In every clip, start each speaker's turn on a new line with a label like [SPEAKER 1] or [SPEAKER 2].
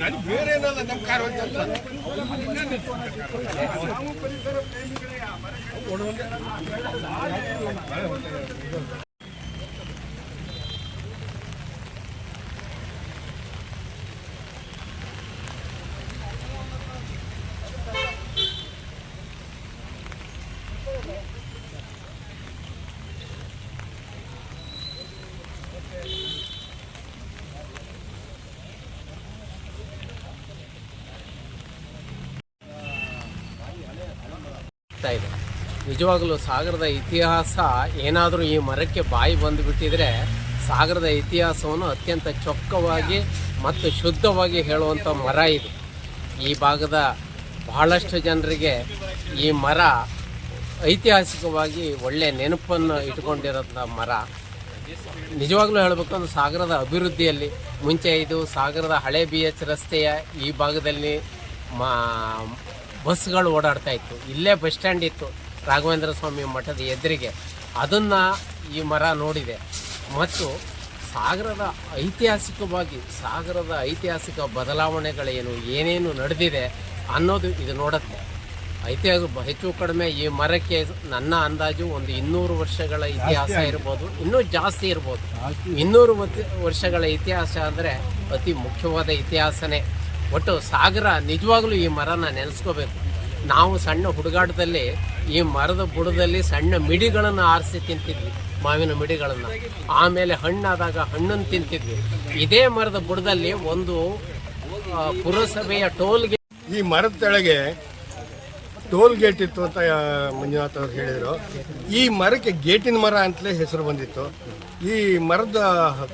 [SPEAKER 1] ನಾನು ಬೇರೆ ಏನಲ್ಲ ನಮ್ಮ ಕಾರ್
[SPEAKER 2] ಆಗ್ತಾ ಇದೆ ನಿಜವಾಗಲೂ ಸಾಗರದ ಇತಿಹಾಸ ಏನಾದರೂ ಈ ಮರಕ್ಕೆ ಬಾಯಿ ಬಂದುಬಿಟ್ಟಿದ್ರೆ ಸಾಗರದ ಇತಿಹಾಸವನ್ನು ಅತ್ಯಂತ ಚೊಕ್ಕವಾಗಿ ಮತ್ತು ಶುದ್ಧವಾಗಿ ಹೇಳುವಂಥ ಮರ ಇದು. ಈ ಭಾಗದ ಬಹಳಷ್ಟು ಜನರಿಗೆ ಈ ಮರ ಐತಿಹಾಸಿಕವಾಗಿ ಒಳ್ಳೆಯ ನೆನಪನ್ನು ಇಟ್ಕೊಂಡಿರೋಂಥ ಮರ. ನಿಜವಾಗ್ಲೂ ಹೇಳಬೇಕಂದ್ರೆ ಸಾಗರದ ಅಭಿವೃದ್ಧಿಯಲ್ಲಿ ಮುಂಚೆ ಇದು ಸಾಗರದ ಹಳೆ ಬಿ ಎಚ್ ರಸ್ತೆಯ ಈ ಭಾಗದಲ್ಲಿ ಮಾ ಬಸ್ಗಳು ಓಡಾಡ್ತಾ ಇತ್ತು. ಇಲ್ಲೇ ಬಸ್ ಸ್ಟ್ಯಾಂಡ್ ಇತ್ತು. ರಾಘವೇಂದ್ರ ಸ್ವಾಮಿ ಮಠದ ಎದುರಿಗೆ ಅದನ್ನು ಈ ಮರ ನೋಡಿದೆ. ಮತ್ತು ಸಾಗರದ ಐತಿಹಾಸಿಕವಾಗಿ ಸಾಗರದ ಐತಿಹಾಸಿಕ ಬದಲಾವಣೆಗಳೇನು ಏನೇನು ನಡೆದಿದೆ ಅನ್ನೋದು ಇದು ನೋಡುತ್ತೆ. ಐತಿಹಾಸಿಕ ಹೆಚ್ಚು ಕಡಿಮೆ ಈ ಮರಕ್ಕೆ ನನ್ನ ಅಂದಾಜು ಒಂದು ಇನ್ನೂರು ವರ್ಷಗಳ ಇತಿಹಾಸ ಇರ್ಬೋದು. ಇನ್ನೂ ಜಾಸ್ತಿ ಇರ್ಬೋದು. ಇನ್ನೂರು ವರ್ಷಗಳ ಇತಿಹಾಸ ಅಂದರೆ ಅತಿ ಮುಖ್ಯವಾದ ಇತಿಹಾಸನೇ. ಒಟ್ಟು ಸಾಗರ ನಿಜವಾಗ್ಲೂ ಈ ಮರನ ನೆನೆಸ್ಕೋಬೇಕು. ನಾವು ಸಣ್ಣ ಹುಡುಗಾಟದಲ್ಲಿ ಈ ಮರದ ಬುಡದಲ್ಲಿ ಸಣ್ಣ ಮಿಡಿಗಳನ್ನು ಆರಿಸಿ ತಿಂತಿದ್ವಿ, ಮಾವಿನ ಮಿಡಿಗಳನ್ನು. ಆಮೇಲೆ ಹಣ್ಣಾದಾಗ ಹಣ್ಣನ್ನು ತಿಂತಿದ್ವಿ. ಇದೇ ಮರದ ಬುಡದಲ್ಲಿ ಒಂದು ಪುರಸಭೆಯ ಟೋಲ್ಗೆ
[SPEAKER 1] ಈ ಮರದ ಕೆಳಗೆ ಟೋಲ್ ಗೇಟ್ ಇತ್ತು ಅಂತ ಮಂಜುನಾಥ್ ಅವ್ರು ಹೇಳಿದರು. ಈ ಮರಕ್ಕೆ ಗೇಟಿನ ಮರ ಅಂತಲೇ ಹೆಸರು ಬಂದಿತ್ತು. ಈ ಮರದ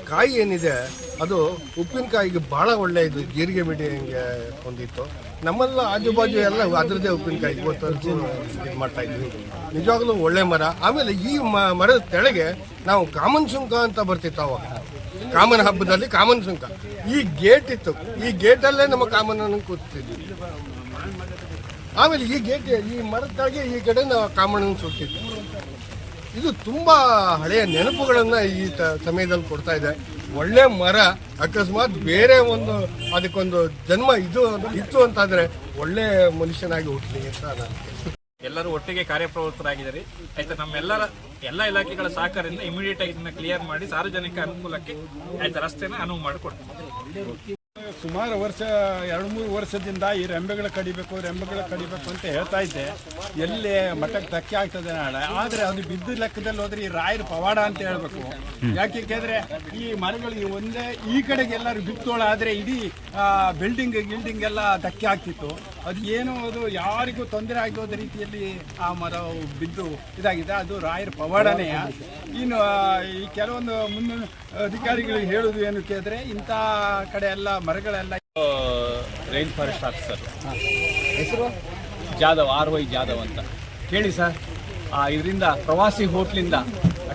[SPEAKER 1] ಕಾಯಿ ಏನಿದೆ, ಅದು ಉಪ್ಪಿನಕಾಯಿಗೆ ಭಾಳ ಒಳ್ಳೆ ಇದು ಜೀರಿಗೆ ಬಿಡಿ ಹಂಗೆ ಹೊಂದಿತ್ತು ನಮ್ಮೆಲ್ಲ ಆಜು ಬಾಜು ಎಲ್ಲ ಅದರದೇ ಉಪ್ಪಿನಕಾಯಿ ಗೊತ್ತರಿಸಿ ಇದು ಮಾಡ್ತಾ ಇದ್ವಿ. ನಿಜವಾಗ್ಲೂ ಒಳ್ಳೆ ಮರ. ಆಮೇಲೆ ಈ ಮರದ ತೆಳಗೆ ನಾವು ಕಾಮನ್ ಸುಂಕ ಅಂತ ಬರ್ತಿತ್ತು ಅವಾಗ. ಕಾಮನ್ ಹಬ್ಬದಲ್ಲಿ ಕಾಮನ್ ಸುಂಕ. ಈ ಗೇಟ್ ಇತ್ತು. ಈ ಗೇಟಲ್ಲೇ ನಮ್ಮ ಕಾಮನ್ ಕೂತಿದ್ವಿ. ಆಮೇಲೆ ಈ ಗೇಟ್, ಈ ಮರದ ಈ ಕಡೆ ನಾವು ಕಾಮಣ್ಣನ ಸುಟ್ಟಿದ್ವಿ ಇದು ತುಂಬಾ ಹಳೆಯ ನೆನಪುಗಳನ್ನು ಈ ಸಮಯದಲ್ಲಿ ಕೊಡ್ತಾ ಇದೆ. ಒಳ್ಳೆ ಮರ, ಅಕಸ್ಮಾತ್ ಬೇರೆ ಒಂದು, ಅದಕ್ಕೊಂದು ಜನ್ಮ ಇದು ಇತ್ತು ಅಂತಾದರೆ ಒಳ್ಳೆ ಮನುಷ್ಯನಾಗಿ ಹುಟ್ಟಲಿ ಅಂತ ನಾನು
[SPEAKER 3] ಎಲ್ಲರೂ ಒಟ್ಟಿಗೆ ಕಾರ್ಯಪ್ರವೃತ್ತರಾಗಿದ್ದಾರೆ. ಆಯ್ತಾ, ನಮ್ಮೆಲ್ಲರ ಎಲ್ಲ ಇಲಾಖೆಗಳ ಸಹಕಾರದಿಂದ ಇಮಿಡಿಯೇಟ್ ಆಗಿ ಇದನ್ನ ಕ್ಲಿಯರ್ ಮಾಡಿ ಸಾರ್ವಜನಿಕ ಅನುಕೂಲಕ್ಕೆ, ಆಯ್ತಾ, ರಸ್ತೆನ ಅನುವು ಮಾಡಿಕೊಡ್ತೀವಿ.
[SPEAKER 4] ಸುಮಾರು ವರ್ಷ, ಎರಡು ಮೂರು ವರ್ಷದಿಂದ ಈ ರೆಂಬೆಗಳು ಕಡಿಬೇಕು ರೆಂಬೆಗಳು ಕಡಿಬೇಕು ಅಂತ ಹೇಳ್ತಾ ಇದ್ದೆ. ಎಲ್ಲಿ ಮಠಕ್ಕೆ ಧಕ್ಕೆ ಆಗ್ತದೆ ನಾಳೆ. ಆದರೆ ಅದು ಬಿದ್ದ ಲೆಕ್ಕದಲ್ಲಿ ಹೋದ್ರೆ ಈ ರಾಯರ ಪವಾಡ ಅಂತ ಹೇಳಬೇಕು. ಯಾಕೆಂದ್ರೆ ಈ ಮರಗಳು ಒಂದೇ ಈ ಕಡೆಗೆ ಎಲ್ಲರೂ ಬಿತ್ತೋಳ ಆದರೆ ಇಡೀ ಬಿಲ್ಡಿಂಗ್ ಗಿಲ್ಡಿಂಗ್ ಎಲ್ಲ ಧಕ್ಕೆ ಆಗ್ತಿತ್ತು. ಅದು ಏನು ಅದು ಯಾರಿಗೂ ತೊಂದರೆ ಆಗೋದ ರೀತಿಯಲ್ಲಿ ಆ ಮರ ಬಿದ್ದು ಇದಾಗಿದೆ. ಅದು ರಾಯರ ಪವಾಡನೇ ಇನ್ನು ಈ ಕೆಲವೊಂದು ಮುಂದಿನ ಅಧಿಕಾರಿಗಳಿಗೆ ಹೇಳೋದು ಏನು ಕೇಳಿದ್ರೆ ಇಂಥ ಕಡೆ ಎಲ್ಲ ಮರಗಳೆಲ್ಲ
[SPEAKER 5] ರೈನ್ ಫಾರೆಸ್ಟ್ ಆಫೀಸರ್ ಹೆಸರು? ಜಾಧವ್ ಆರ್ ವೈ ಜಾಧವ್ ಅಂತ. ಕೇಳಿ ಸರ್. ಇದರಿಂದ ಪ್ರವಾಸಿ ಹೋಟ್ಲಿಂದ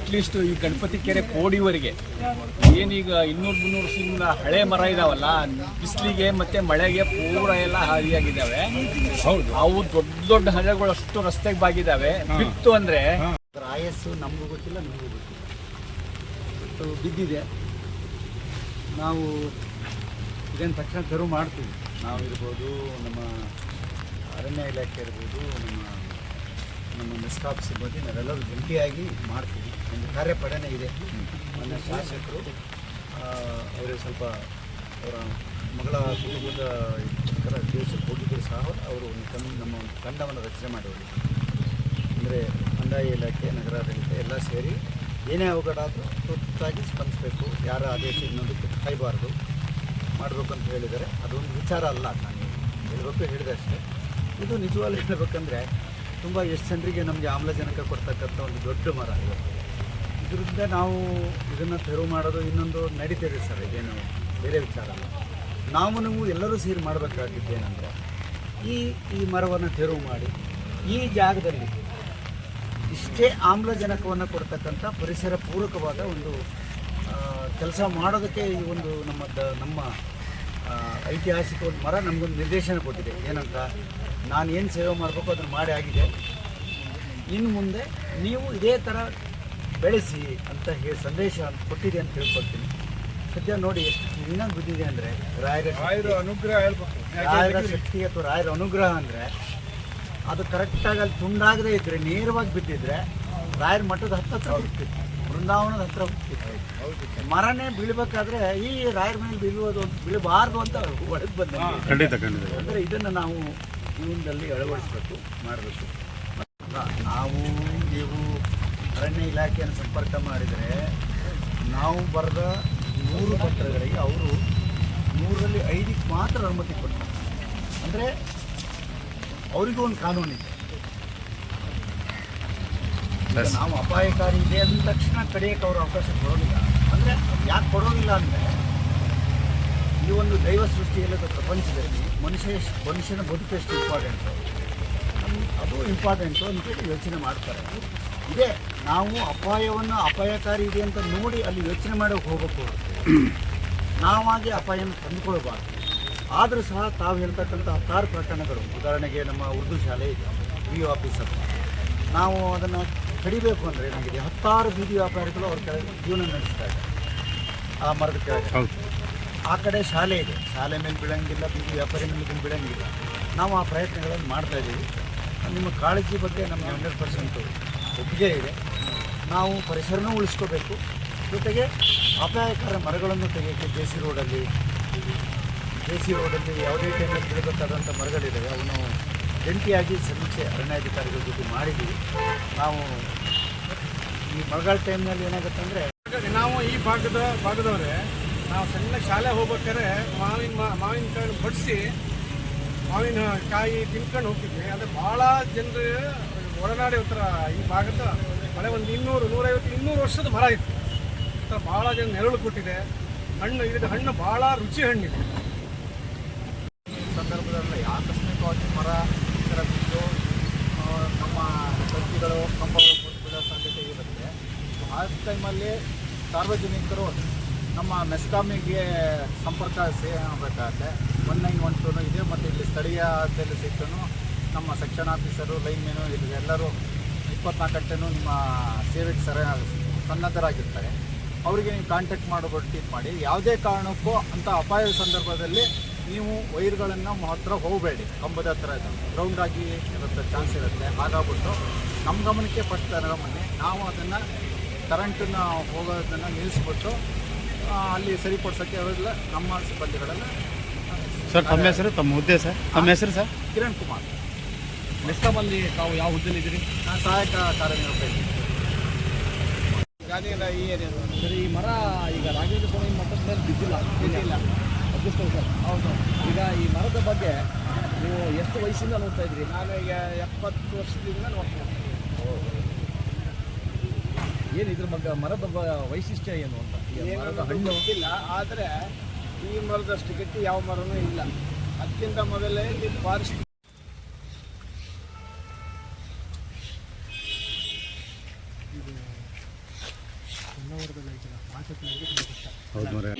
[SPEAKER 5] ಅಟ್ಲೀಸ್ಟ್ ಈ ಗಣಪತಿ ಕೆರೆ ಕೋಡಿವರೆಗೆ. ಏನೀಗ ಇನ್ನೂರು ಮುನ್ನೂರು ವರ್ಷದಿಂದ ಹಳೆ ಮರ ಇದಾವಲ್ಲ ಬಿಸಿಲಿಗೆ ಮತ್ತೆ ಮಳೆಗೆ ಪೂರ ಎಲ್ಲ ಹಾದಿಯಾಗಿದ್ದಾವೆ. ಹೌದು. ಅವು ದೊಡ್ಡ ದೊಡ್ಡ ಹಳೆಗಳು ಅಷ್ಟು ರಸ್ತೆಗೆ ಬಾಗಿದ್ದಾವೆ ಬಿತ್ತು ಅಂದ್ರೆ
[SPEAKER 6] ರಾಯಸ್ಸು ಆಯಸ್ಸು ನಮಗೂ ಗೊತ್ತಿಲ್ಲ ನಮಗೂ ಗೊತ್ತಿಲ್ಲ. ಬಿದ್ದಿದೆ. ನಾವು ಇದನ್ನು ತಕ್ಷಣ ತೆರವು ಮಾಡ್ತೀವಿ. ನಾವು ಇರ್ಬೋದು ನಮ್ಮ ಅರಣ್ಯ ಇಲಾಖೆ ಇರ್ಬೋದು ನಮ್ಮ ನಮ್ಮ ಮೆಸ್ಕಾಪ್ ಸಿಬ್ಬಂದಿ ನಾವೆಲ್ಲರೂ ಜಂಟಿಯಾಗಿ ಮಾಡ್ತೀವಿ. ಒಂದು ಕಾರ್ಯಪಡೆನೇ ಇದೆ. ನನ್ನ ಶಾಸಕರು ಅವರು ಸ್ವಲ್ಪ ಅವರ ಮಗಳ ಕುಟುಂಬದ ದೇಶಕ್ಕೆ ಹೋಗಿದ್ದರೂ ಸಹ ಅವರು ಒಂದು ತಂಡ ನಮ್ಮ ಒಂದು ತಂಡವನ್ನು ರಚನೆ ಮಾಡಿದರು ಅಂದರೆ ಕಂದಾಯ ಇಲಾಖೆ, ನಗರಾಡಳಿತ ಎಲ್ಲ ಸೇರಿ ಏನೇ ಅವಘಡ ಆದರೂ ತುರ್ತಾಗಿ ಸ್ಪಂದಿಸಬೇಕು. ಯಾರ ಆದೇಶ ಇನ್ನೊಂದಕ್ಕೆ ಕಾಯಬಾರ್ದು. ಮಾಡಬೇಕು ಅಂತ ಹೇಳಿದರೆ ಅದೊಂದು ವಿಚಾರ ಅಲ್ಲ ನಾನು ಹೇಳಬೇಕು, ಹೇಳಿದೆ ಅಷ್ಟೇ. ಇದು ನಿಜವಾಗ್ಲೂ ಹೇಳಬೇಕಂದ್ರೆ ತುಂಬ ಎಷ್ಟು ಜನರಿಗೆ ನಮಗೆ ಆಮ್ಲಜನಕ ಕೊಡ್ತಕ್ಕಂಥ ಒಂದು ದೊಡ್ಡ ಮರ. ಇವತ್ತು ಇದರಿಂದ ನಾವು ಇದನ್ನು ತೆರವು ಮಾಡೋದು ಇನ್ನೊಂದು ನಡೀತದೆ ಸರ್, ಇದೇನು ಬೇರೆ ವಿಚಾರ ನಾವು ನೀವು ಎಲ್ಲರೂ ಸೇರಿ ಮಾಡಬೇಕಾಗಿದ್ದೇನೆಂದರೆ ಈ ಈ ಮರವನ್ನು ತೆರವು ಮಾಡಿ, ಈ ಜಾಗದಲ್ಲಿ ಇಷ್ಟೇ ಆಮ್ಲಜನಕವನ್ನು ಕೊಡ್ತಕ್ಕಂಥ ಪರಿಸರ ಪೂರಕವಾದ ಒಂದು ಕೆಲಸ ಮಾಡೋದಕ್ಕೆ ಈ ಒಂದು ನಮ್ಮ ದ, ನಮ್ಮ ಐತಿಹಾಸಿಕ ಒಂದು ಮರ ನಮಗೊಂದು ನಿರ್ದೇಶನ ಕೊಟ್ಟಿದೆ. ಏನಂತ ನಾನು ಏನು ಸೇವೆ ಮಾಡಬೇಕು ಅದನ್ನು ಮಾಡಿ ಆಗಿದೆ. ಇನ್ನು ಮುಂದೆ ನೀವು ಇದೇ ಥರ ಬೆಳೆಸಿ ಅಂತ ಹೇಳಿ ಸಂದೇಶ ಕೊಟ್ಟಿದೆ ಅಂತ ತಿಳ್ಕೊಳ್ತೀನಿ ಸದ್ಯ ನೋಡಿ ಎಷ್ಟು ಇನ್ನೊಂದು ಬಿದ್ದಿದೆ ಅಂದರೆ ರಾಯರ ಶಕ್ತಿ-
[SPEAKER 4] ಅನುಗ್ರಹ ಹೇಳ್ಬೇಕು.
[SPEAKER 6] ರಾಯರ ಶಕ್ತಿ ಅಥವಾ ರಾಯರ ಅನುಗ್ರಹ ಅಂದರೆ ಅದು ಕರೆಕ್ಟಾಗಿ ಅಲ್ಲಿ ತುಂಡಾಗದೇ ಇದ್ದರೆ ನೇರವಾಗಿ ಬಿದ್ದಿದ್ರೆ ರಾಯರ ಮಠದ ಹತ್ತತ್ರ ಹೋಗ್ತಿತ್ತು ಬೃಂದಾವನದ ಹತ್ರ ಹೋಗ್ತಿತ್ತು. ಮರನೇ ಬೀಳ್ಬೇಕಾದ್ರೆ ಈ ರಾಯರ ಮೇಲೆ ಬೀಳುವುದು ಬೀಳಬಾರ್ದು ಅಂತ ಒಳಗೆ ಬಂದ
[SPEAKER 4] ಖಂಡಿತ ಖಂಡಿತ.
[SPEAKER 6] ಅಂದರೆ ಇದನ್ನು ನಾವು ಜೀವನದಲ್ಲಿ ಅಳವಡಿಸಬೇಕು ಮಾಡಬೇಕು. ಅರಣ್ಯ ಇಲಾಖೆಯನ್ನು ಸಂಪರ್ಕ ಮಾಡಿದರೆ ನಾವು ಬರೆದ ನೂರು ಪತ್ರಗಳಿಗೆ ಅವರು ನೂರಲ್ಲಿ ಐದಕ್ಕೆ ಮಾತ್ರ ಅನುಮತಿ ಕೊಡ್ತಾರೆ. ಅಂದರೆ ಅವರಿಗೂ ಒಂದು ಕಾನೂನಿದೆ. ನಾವು ಅಪಾಯಕಾರಿ ಇದೆ ಅಂದ ತಕ್ಷಣ ಕಡಿಯೋಕ್ಕೆ ಅವರು ಅವಕಾಶ ಕೊಡೋದಿಲ್ಲ. ಅಂದರೆ ಯಾಕೆ ಕೊಡೋದಿಲ್ಲ ಅಂದರೆ ಈ ಒಂದು ದೈವ ಸೃಷ್ಟಿಯಲ್ಲದ ಪ್ರಪಂಚದಲ್ಲಿ ಮನುಷ್ಯ ಮನುಷ್ಯನ ಬದುಕು ಎಷ್ಟು ಇಂಪಾರ್ಟೆಂಟು ಅದು ಇಂಪಾರ್ಟೆಂಟು ಅಂತೇಳಿ ಯೋಚನೆ ಮಾಡ್ತಾರೆ. ಇದೇ. ನಾವು ಅಪಾಯವನ್ನು ಅಪಾಯಕಾರಿ ಇದೆ ಅಂತ ನೋಡಿ ಅಲ್ಲಿ ಯೋಚನೆ ಮಾಡೋಕೆ ಹೋಗಬೇಕು. ನಾವಾಗಿ ಅಪಾಯನ ತಂದುಕೊಳ್ಬಾರ್ದು. ಆದರೂ ಸಹ ತಾವು ಹೇಳ್ತಕ್ಕಂಥ ಹತ್ತಾರು ಪ್ರಕರಣಗಳು. ಉದಾಹರಣೆಗೆ ನಮ್ಮ ಉರ್ದು ಶಾಲೆ ಇದೆ. ಬಿ ಅಂತ ನಾವು ಅದನ್ನು ಕಡಿಬೇಕು ಅಂದರೆ ಏನಾಗಿದೆ? ಹತ್ತಾರು ಬೀದಿ ವ್ಯಾಪಾರಿಗಳು ಅವ್ರ ಕೆಳಗೆ ಜೀವನ ನಡೆಸ್ತಾ ಇದ್ದಾರೆ. ಆ ಮರದ ಕೆಳಗೆ. ಆ ಕಡೆ ಶಾಲೆ ಇದೆ. ಶಾಲೆ ಮೇಲೆ ಬೀಳಂಗಿಲ್ಲ ಬೀದಿ ವ್ಯಾಪಾರಿ ಮೇಲೆ ಬೀಳಂಗಿಲ್ಲ ನಾವು ಆ ಪ್ರಯತ್ನಗಳನ್ನು ಮಾಡ್ತಾ ಇದ್ದೀವಿ. ನಿಮ್ಮ ಕಾಳಜಿ ಬಗ್ಗೆ ನಮಗೆ ಹಂಡ್ರೆಡ್ ಪರ್ಸೆಂಟು ಒಪ್ಪಿಗೆ ಇದೆ. ನಾವು ಪರಿಸರನೂ ಉಳಿಸ್ಕೋಬೇಕು. ಜೊತೆಗೆ ಅಪಾಯಕರ ಮರಗಳನ್ನು ತೆಗೆಯೋಕ್ಕೆ ಜೆ ಸಿ ರೋಡಲ್ಲಿ ಜೆ ಸಿ ರೋಡಲ್ಲಿ ಯಾವುದೇ ಟೈಮಲ್ಲಿ ಬಿಡಬೇಕಾದಂಥ ಮರಗಳಿದ್ದಾವೆ. ಅವನು ಜಂಟಿಯಾಗಿ ಸಮೀಕ್ಷೆ ಅರಣ್ಯಾಧಿಕಾರಿಗಳ ಜೊತೆ ಮಾಡಿದ್ದೀವಿ. ನಾವು ಈ ಮಳೆಗಾಲ ಟೈಮ್ನಲ್ಲಿ ಏನಾಗುತ್ತೆ ಅಂದರೆ
[SPEAKER 7] ನಾವು ಈ ಭಾಗದ ಭಾಗದವರೇ, ನಾವು ಸಣ್ಣ ಶಾಲೆ ಹೋಗ್ಬೇಕಾದ್ರೆ ಮಾವಿನ ಮಾವಿನ ಮಾವಿನಕಾಯಿ ಬಡಿಸಿ ಮಾವಿನ ಕಾಯಿ ತಿನ್ಕೊಂಡು ಹೋಗ್ತಿದ್ವಿ. ಆದರೆ ಭಾಳ ಜನರು ಒಳನಾಡಿ ಉತ್ತರ ಈ ಭಾಗದ ಮಳೆ ಒಂದು ಇನ್ನೂರು, ನೂರೈವತ್ತು, ಇನ್ನೂರು ವರ್ಷದ ಮರ ಇತ್ತು. ಉತ್ತರ ಭಾಳ ಜನ ನೆರಳು ಕೊಟ್ಟಿದೆ. ಹಣ್ಣು ಇದಕ್ಕೆ ಹಣ್ಣು ಭಾಳ ರುಚಿ ಹಣ್ಣಿದೆ.
[SPEAKER 6] ಈ ಸಂದರ್ಭದಲ್ಲಿ ಆಕಸ್ಮಿಕವಾಗಿ ಮರ ಥರ ಬಿದ್ದು ನಮ್ಮ ತಂತಿಗಳು ಕಂಬಗಳು ಬೀಳೋ ಸಾಧ್ಯತೆ ಇರುತ್ತೆ ಆ ಟೈಮಲ್ಲಿ ಸಾರ್ವಜನಿಕರು ನಮ್ಮ ಮೆಸ್ಕಾಮಿಗೆ ಸಂಪರ್ಕ ಆಗಬೇಕಾಗತ್ತೆ ಒನ್ ನೈನ್ ಒನ್ ಟೂನು ಇದೆ, ಮತ್ತು ಇಲ್ಲಿ ಸ್ಥಳೀಯ ಸಿಕ್ಕನು ನಮ್ಮ ಸೆಕ್ಷನ್ ಆಫೀಸರು ಲೈನ್ ಮೆನು ಇದು ಎಲ್ಲರೂ ಇಪ್ಪತ್ನಾಲ್ಕು ಗಂಟೆನೂ ನಿಮ್ಮ ಸೇವೆಗೆ ಸರ ಸನ್ನದ್ಧರಾಗಿರ್ತಾರೆ. ಅವರಿಗೆ ನೀವು ಕಾಂಟ್ಯಾಕ್ಟ್ ಮಾಡಿಬಿಟ್ಟು ಇದು ಮಾಡಿ. ಯಾವುದೇ ಕಾರಣಕ್ಕೂ ಅಂಥ ಅಪಾಯದ ಸಂದರ್ಭದಲ್ಲಿ ನೀವು ವೈರ್ಗಳನ್ನು ಹತ್ರ ಹೋಗಬೇಡಿ. ಕಂಬದ ಹತ್ರ ಗ್ರೌಂಡ್ ಆಗಿ ಇರುತ್ತೆ ಚಾನ್ಸ್ ಇರುತ್ತೆ. ಹಾಗಾಗ್ಬಿಟ್ಟು ನಮ್ಮ ಗಮನಕ್ಕೆ ಫಸ್ಟ್ ತಗೊಂಬನ್ನಿ ನಾವು ಅದನ್ನು ಕರೆಂಟನ್ನು ಹೋಗೋದನ್ನು ನಿಲ್ಲಿಸ್ಬಿಟ್ಟು ಅಲ್ಲಿ ಸರಿಪಡಿಸೋಕ್ಕೆ ಅವರೆಲ್ಲ ನಮ್ಮ ಸಿಬ್ಬಂದಿಗಳೆಲ್ಲ
[SPEAKER 4] ಸರ್ ತಮ್ಮ ಹೆಸರು ತಮ್ಮ ಹುದ್ದೆ ಸರ್ ತಮ್ಮ ಹೆಸರು ಸರ್
[SPEAKER 6] ಕಿರಣ್ ಕುಮಾರ್.
[SPEAKER 8] ಮೆಸ್ಕಾಮಲ್ಲಿ ತಾವು ಯಾವ ಹುದ್ದೆಲಿದ್ದೀರಿ
[SPEAKER 6] ನಾನು ಸಹಾಯಕ ಕಾರ್ಯನಿರ್ವಹಿಸಿ
[SPEAKER 8] ಸರಿ ಈ ಮರ ಈಗ ರಾಘವೇಂದ್ರ ಸ್ವಾಮಿ ಮಠದ ಮೇಲೆ ಬಿದ್ದಿಲ್ಲ. ಬಿದ್ದಿಲ್ಲ. ಅದೃಷ್ಟ ಸರ್ ಹೌದು. ಈಗ ಈ ಮರದ ಬಗ್ಗೆ ನೀವು ಎಷ್ಟು ವಯಸ್ಸಿಂದ ನೋಡ್ತಾ ಇದ್ರಿ
[SPEAKER 6] ನಾನು ಈಗ ಎಪ್ಪತ್ತು ವರ್ಷದಿಂದ ನೋಡ್ತೀನಿ
[SPEAKER 8] ಏನು ಇದ್ರ ಬಗ್ಗೆ? ಮರದ ವೈಶಿಷ್ಟ್ಯ ಏನು ಅಂತ? ಈ ಮರದ ಹಣ್ಣು.
[SPEAKER 6] ಗೊತ್ತಿಲ್ಲ. ಆದರೆ ಈ ಮರದಷ್ಟು ಗಟ್ಟಿ ಯಾವ ಮರನೂ ಇಲ್ಲ.
[SPEAKER 9] ಅದಕ್ಕಿಂತ ಮೊದಲೇ ಇಲ್ಲಿ ಫಾರೆಸ್ಟ್
[SPEAKER 10] ಹೌದು